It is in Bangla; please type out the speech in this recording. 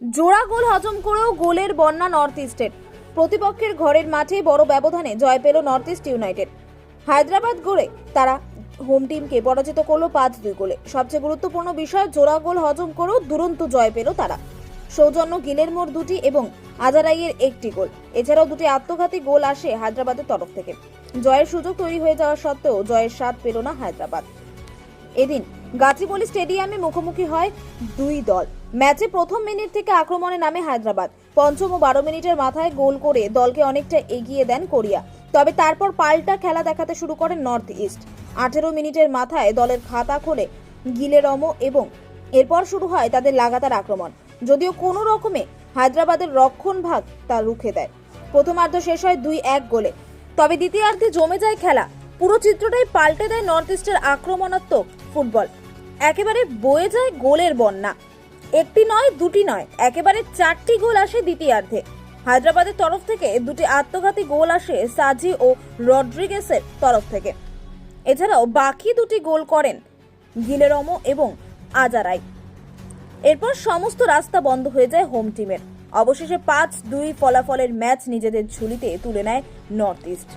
জোড়া গোল হজম করেও গোলের বন্যা নর্থ ইস্টের প্রতিপক্ষের ঘরের মাঠে বড় ব্যবধানে জয় পেল নর্থ ইস্ট ইউনাইটেড হায়দ্রাবাদ গড়ে তারা হোম টিমকে পরাজিত করল পাঁচ দুই গোলে। সবচেয়ে গুরুত্বপূর্ণ বিষয়, জোড়া গোল হজম করেও দুরন্ত জয় পেল তারা। সৌজন্য গিলের মোড় দুটি এবং আজারাইয়ের একটি গোল। এছাড়াও দুটি আত্মঘাতী গোল আসে হায়দ্রাবাদের তরফ থেকে। জয়ের সুযোগ তৈরি হয়ে যাওয়া সত্ত্বেও জয়ের স্বাদ পেল না হায়দ্রাবাদ। এদিন গাচিবলি স্টেডিয়ামে মুখোমুখি হয় দুই দল। ম্যাচে প্রথম মিনিট থেকে আক্রমণে নামে হায়দ্রাবাদ। পঞ্চম ও বারো মিনিটের মাথায় গোল করে দলকে অনেকটা এগিয়ে দেন কোরিয়া। তবে তারপর পাল্টা খেলা দেখাতে শুরু করেন নর্থ ইস্ট। আঠেরো মিনিটের মাথায় দলের খাতা খোলে গিলেরম এবং এরপর শুরু হয় তাদের লাগাতার আক্রমণ। যদিও কোনো রকমে হায়দ্রাবাদের রক্ষণ ভাগ তা রুখে দেয়। প্রথমার্ধ শেষ হয় দুই এক গোলে। তবে দ্বিতীয়ার্ধে জমে যায় খেলা। পুরো চিত্রটাই পাল্টে দেয় নর্থ ইস্টের আক্রমণাত্মক ফুটবল। একেবারে বয়ে যায় গোলের বন্যা। একটি নয়, দুটি নয়, একেবারে চারটি গোল আসে দ্বিতীয়ার্ধে। হায়দ্রাবাদের তরফ থেকে দুটি আত্মঘাতী গোল আসে সাজি ও রড্রিগেসের তরফ থেকে। এছাড়াও বাকি দুটি গোল করেন গিলেরমো এবং আজারাই। এরপর সমস্ত রাস্তা বন্ধ হয়ে যায় হোম টিমের। অবশেষে পাঁচ দুই ফলাফলের ম্যাচ নিজেদের ঝুলিতে তুলে নেয় নর্থ ইস্ট।